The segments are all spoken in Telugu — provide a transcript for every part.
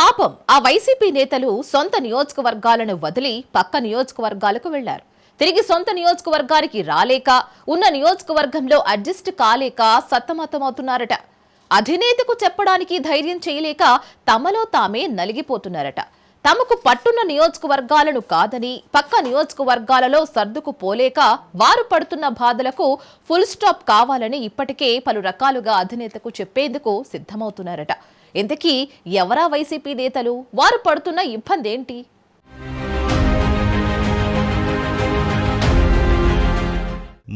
పాపం ఆ వైసీపీ నేతలు సొంత నియోజకవర్గాలను వదిలి పక్క నియోజకవర్గాలకు వెళ్ళారు. తిరిగి సొంత నియోజకవర్గానికి రాలేక ఉన్న నియోజకవర్గంలో అడ్జస్ట్ కాలేక సత్తమతమవుతున్నారట అధినేతకు చెప్పడానికి ధైర్యం చేయలేక తమలో తామే నలిగిపోతున్నారట. తమకు పట్టున్న నియోజకవర్గాలను కాదని పక్క నియోజకవర్గాలలో సర్దుకు పోలేక వారు పడుతున్న బాధలకు ఫుల్ స్టాప్ కావాలని ఇప్పటికే పలు రకాలుగా అధినేతకు చెప్పేందుకు సిద్ధమవుతున్నారట. ఇంతకీ ఎవరా వైసీపీ నేతలు? వారు పడుతున్న ఇబ్బంది ఏంటి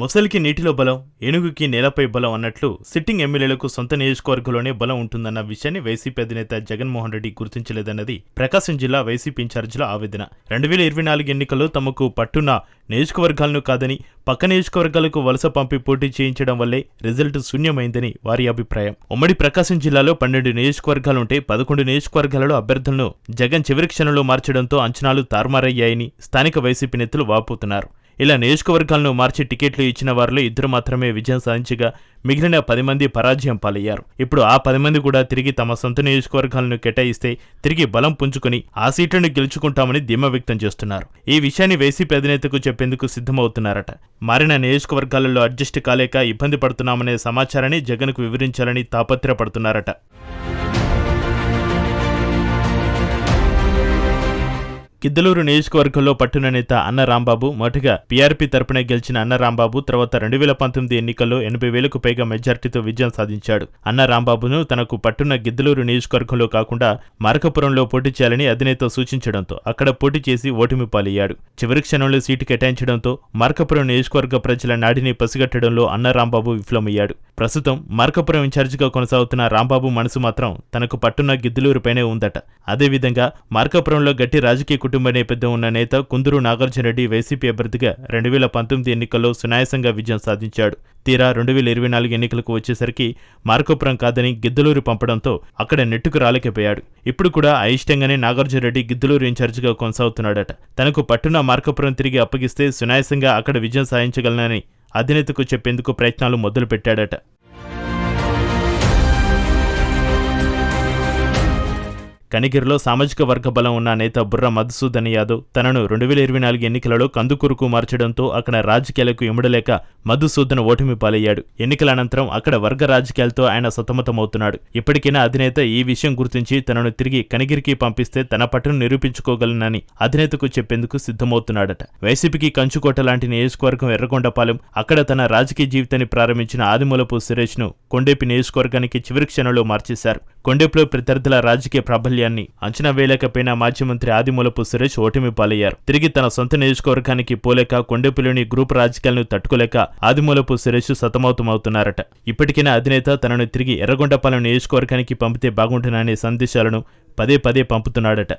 ముసలికి నీటిలో బలం ఏనుగుకి నేలపై బలం అన్నట్లు సిట్టింగ్ ఎమ్మెల్యేలకు సొంత నియోజకవర్గంలోనే బలం ఉంటుందన్న విషయాన్ని వైసీపీ అధినేత జగన్మోహన్ రెడ్డి గుర్తించలేదన్నది ప్రకాశం జిల్లా వైసీపీ ఇన్ఛార్జీల ఆవేదన. రెండు వేల ఇరవై నాలుగు ఎన్నికల్లో తమకు పట్టున్న నియోజకవర్గాలను కాదని పక్క నియోజకవర్గాలకు వలస పంపి పోటీ చేయించడం వల్లే రిజల్ట్ శూన్యమైందని వారి అభిప్రాయం. ఉమ్మడి ప్రకాశం జిల్లాలో పన్నెండు నియోజకవర్గాలుంటే పదకొండు నియోజకవర్గాలలో అభ్యర్థులను జగన్ చివరి క్షణంలో మార్చడంతో అంచనాలు తారుమారయ్యాయని స్థానిక వైసీపీ నేతలు వాపోతున్నారు. ఇలా నియోజకవర్గాలను మార్చి టికెట్లు ఇచ్చిన వారిలో ఇద్దరు మాత్రమే విజయం సాధించగా మిగిలిన పది మంది పరాజయం పాలయ్యారు. ఇప్పుడు ఆ పది మంది కూడా తిరిగి తమ సొంత నియోజకవర్గాలను కేటాయిస్తే తిరిగి బలం పుంజుకుని ఆ సీట్లను గెలుచుకుంటామని ధీమా వ్యక్తం చేస్తున్నారు. ఈ విషయాన్ని వైసీపీ అధినేతకు చెప్పేందుకు సిద్ధమవుతున్నారట. మారిన నియోజకవర్గాలలో అడ్జస్ట్ కాలేక ఇబ్బంది పడుతున్నామనే సమాచారాన్ని జగన్కు వివరించాలని తాపత్రపడుతున్నారట గిద్దలూరు నియోజకవర్గంలో పట్టున నేత అన్న రాంబాబు మొదటగా పీఆర్పీ తరపున గెలిచిన అన్న రాంబాబు తర్వాత రెండు వేల పంతొమ్మిది ఎన్నికల్లో ఎనభై వేలకు పైగా మెజార్టీతో విజయం సాధించాడు. అన్న రాంబాబును తనకు పట్టున గిద్దలూరు నియోజకవర్గంలో కాకుండా మార్కపురంలో పోటీ చేయాలని అధినేత సూచించడంతో అక్కడ పోటీ చేసి ఓటమి పాలయ్యాడు. చివరి క్షణంలో సీటు కేటాయించడంతో మార్కపురం నియోజకవర్గ ప్రజల నాడిని పసిగట్టడంలో అన్న రాంబాబు విఫలమయ్యాడు. ప్రస్తుతం మార్కపురం ఇన్ఛార్జిగా కొనసాగుతున్న రాంబాబు మనసు మాత్రం తనకు పట్టున గిద్దలూరుపైనే ఉందట. అదేవిధంగా మార్కపురంలో గట్టి రాజకీయ కుటుంబ నేపథ్యం ఉన్న నేత కుందూరు నాగార్జునరెడ్డి వైసీపీ అభ్యర్థిగా రెండు వేల పంతొమ్మిది ఎన్నికల్లో సునాయాసంగా విజయం సాధించాడు. తీరా రెండు వేల ఇరవై నాలుగు ఎన్నికలకు వచ్చేసరికి మార్కపురం కాదని గిద్దలూరు పంపడంతో అక్కడ నెట్టుకు రాలేకపోయాడు. ఇప్పుడు కూడా అయిష్టంగానే నాగార్జునరెడ్డి గిద్దలూరు ఇన్ఛార్జిగా కొనసాగుతున్నాడట. తనకు పట్టున మార్కపురం తిరిగి అప్పగిస్తే సునాయాసంగా అక్కడ విజయం సాధించగలనని అధినేతకు చెప్పేందుకు ప్రయత్నాలు మొదలుపెట్టాడట. కనిగిరిలో సామాజిక వర్గ బలం ఉన్న నేత బుర్ర మధుసూదన్ యాదవ్ తనను రెండు వేల ఇరవై నాలుగు ఎన్నికలలో కందుకూరుకు మార్చడంతో అక్కడ రాజకీయాలకు ఇమడలేక మధుసూదన్ ఓటమి పాలయ్యాడు. ఎన్నికల అనంతరం అక్కడ వర్గ రాజకీయాలతో ఆయన సతమతమవుతున్నాడు. ఇప్పటికైనా అధినేత ఈ విషయం గుర్తించి తనను తిరిగి కనిగిరికి పంపిస్తే తన పట్టును నిరూపించుకోగలనని అధినేతకు చెప్పేందుకు సిద్ధమవుతున్నాడట. వైసీపీకి కంచుకోట లాంటి నియోజకవర్గం ఎర్రగొండపాలెం అక్కడ తన రాజకీయ జీవితాన్ని ప్రారంభించిన ఆదిమూలపు సురేష్ను కొండేపి నియోజకవర్గానికి చివరి క్షణంలో మార్చేశారు. కొండేపులో ప్రత్యర్థుల రాజకీయ ప్రాబల్యాన్ని అంచనా వేయలేకపోయిన మాజీ మంత్రి ఆదిమూలపు సురేష్ ఓటమి పాలయ్యారు. తిరిగి తన సొంత నియోజకవర్గానికి పోలేక కొండేపులోని గ్రూప్ రాజకీయాలను తట్టుకోలేక ఆదిమూలపు సురేష్ సతమౌతమవుతున్నారట. ఇప్పటికైనా అధినేత తనను తిరిగి ఎర్రగొండపాలెం నియోజకవర్గానికి పంపితే బాగుంటుందనే సందేశాలను పదే పదే పంపుతున్నాడట.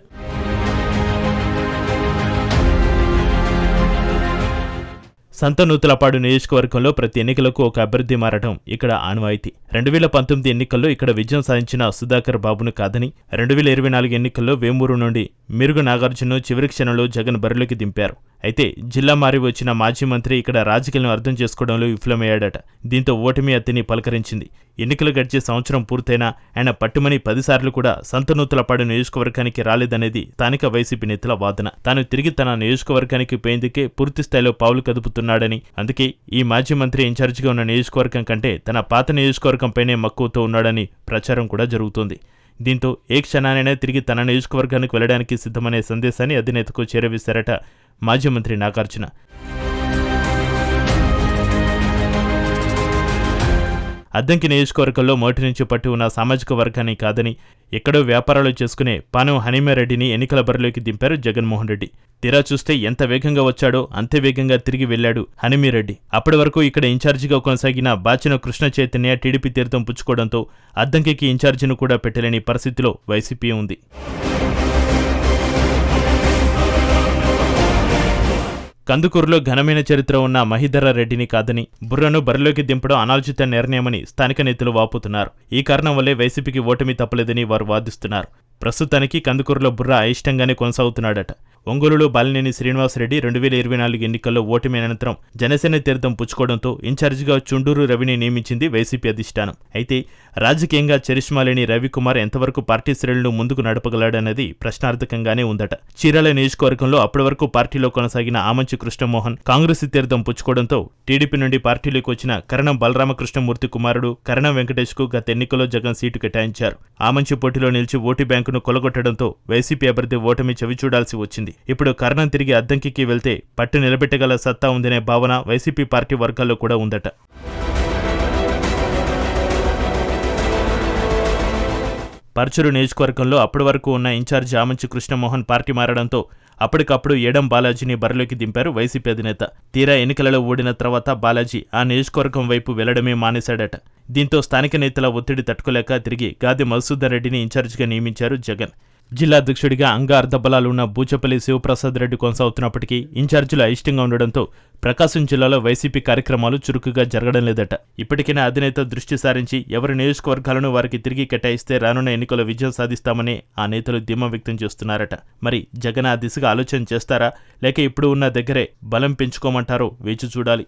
సంతనూతలపాడు నియోజకవర్గంలో ప్రతి ఎన్నికలకు ఒక అభ్యర్థి మారడం ఇక్కడ ఆనవాయితీ. రెండు వేల పంతొమ్మిది ఎన్నికల్లో ఇక్కడ విజయం సాధించిన సుధాకర్ బాబును కాదని రెండు వేల ఇరవై నాలుగు ఎన్నికల్లో వేమూరు నుండి మిరుగు నాగార్జును చివరి క్షణంలో జగన్ బరిలోకి దింపారు. అయితే జిల్లా మారి వచ్చిన మాజీ మంత్రి ఇక్కడ రాజకీయాలను అర్థం చేసుకోవడంలో విఫలమయ్యాడట. దీంతో ఓటమి అత్తిని పలకరించింది. ఎన్నికలు గడిచే సంవత్సరం పూర్తయినా ఆయన పట్టుమని పదిసార్లు కూడా సంతనూతలపాడు నియోజకవర్గానికి రాలేదనేది స్థానిక వైసీపీ నేతల వాదన. తాను తిరిగి తన నియోజకవర్గానికి పోయేందుకే పూర్తి స్థాయిలో పావులు కదుపుతున్నాడని అందుకే ఈ మాజీ మంత్రి ఇన్ఛార్జిగా ఉన్న నియోజకవర్గం కంటే తన పాత నియోజకవర్గంపైనే మక్కువతో ఉన్నాడని ప్రచారం కూడా జరుగుతోంది. దీంతో ఏ క్షణానైనా తిరిగి తన నియోజకవర్గానికి వెళ్ళడానికి సిద్ధమనే సందేశాన్ని అధినేతకు చేరవేశారట మాజీ మంత్రి నాగార్జున. అద్దంకి నియోజకవర్గంలో మొదటి నుంచి పట్టి ఉన్న సామాజిక వర్గాన్ని కాదని ఎక్కడో వ్యాపారాలు చేసుకునే పానం హనీమారెడ్డిని ఎన్నికల బరిలోకి దింపారు జగన్మోహన్ రెడ్డి. తీరా చూస్తే ఎంత వేగంగా వచ్చాడో అంతే వేగంగా తిరిగి వెళ్ళాడు హనీమిరెడ్డి. అప్పటి వరకు ఇక్కడ ఇన్ఛార్జిగా కొనసాగిన బాచిన కృష్ణ చైతన్య టీడీపీ తీర్థం పుచ్చుకోవడంతో అద్దంకికి ఇన్ఛార్జిను కూడా పెట్టలేని పరిస్థితిలో వైసీపీ ఉంది. కందుకూరులో ఘనమైన చరిత్ర ఉన్న మహిధర రెడ్డిని కాదని బుర్రను బరిలోకి దింపడం అనాలోచిత నిర్ణయమని స్థానిక నేతలు వాపోతున్నారు. ఈ కారణం వల్లే వైసీపీకి ఓటమి తప్పలేదని వారు వాదిస్తున్నారు. ప్రస్తుతానికి కందుకూరులో బుర్ర అయిష్టంగానే కొనసాగుతున్నాడట. ఒంగోలులో బాలినేని శ్రీనివాసరెడ్డి రెండు వేల ఇరవై నాలుగు ఎన్నికల్లో ఓటమి అనంతరం జనసేన తీర్థం పుచ్చుకోవడంతో ఇన్ఛార్జిగా చుండూరు రవిని నియమించింది వైసీపీ అధిష్టానం. అయితే రాజకీయంగా చరిష్మా లేని రవికుమార్ ఎంతవరకు పార్టీ శ్రేణులను ముందుకు నడపగలడన్నది ప్రశ్నార్థకంగానే ఉందట. చీరాల నియోజకవర్గంలో అప్పటి వరకు పార్టీలో కొనసాగిన ఆమంచి కృష్ణమోహన్ కాంగ్రెస్ తీర్థం పుచ్చుకోవడంతో టీడీపీ నుండి పార్టీలోకి వచ్చిన కరణం బలరామకృష్ణమూర్తి కుమారుడు కరణం వెంకటేష్కు గత ఎన్నికల్లో జగన్ సీటు కేటాయించారు. ఆమంచి పోటీలో నిలిచి ఓటు బ్యాంకును కొలగొట్టడంతో వైసీపీ అభ్యర్థి ఓటమి చవిచూడాల్సి వచ్చింది. ఇప్పుడు కరణం తిరిగి అద్దంకి వెళ్తే పట్టు నిలబెట్టగల సత్తా ఉందనే భావన వైసీపీ పార్టీ వర్గాల్లో కూడా ఉందట. పర్చూరు నియోజకవర్గంలో అప్పటి వరకు ఉన్న ఇన్ఛార్జ్ ఆమంచి కృష్ణమోహన్ పార్టీ మారడంతో అప్పటికప్పుడు ఏడం బాలాజీని బరిలోకి దింపారు వైసీపీ అధినేత. తీరా ఎన్నికలలో ఓడిన తర్వాత బాలాజీ ఆ నియోజకవర్గం వైపు వెళ్ళడమే మానేశాడట. దీంతో స్థానిక నేతల ఒత్తిడి తట్టుకోలేక తిరిగి గాది మధుసూదర్ రెడ్డిని ఇన్ఛార్జిగా నియమించారు జగన్. జిల్లా అధ్యక్షుడిగా అంగ అర్ధబలాలు ఉన్న బూచపల్లి శివప్రసాద్ రెడ్డి కొనసాగుతున్నప్పటికీ ఇన్ఛార్జీలు అయిష్టంగా ఉండడంతో ప్రకాశం జిల్లాలో వైసీపీ కార్యక్రమాలు చురుకుగా జరగడం లేదట. ఇప్పటికైనా అధినేత దృష్టి సారించి ఎవరి నియోజకవర్గాలను వారికి తిరిగి కేటాయిస్తే రానున్న ఎన్నికల్లో విజయం సాధిస్తామని ఆ నేతలు ధీమా వ్యక్తం చేస్తున్నారట. మరి జగన్ ఆ దిశగా ఆలోచన చేస్తారా? లేక ఇప్పుడు ఉన్న దగ్గరే బలం పెంచుకోమంటారో వేచి చూడాలి.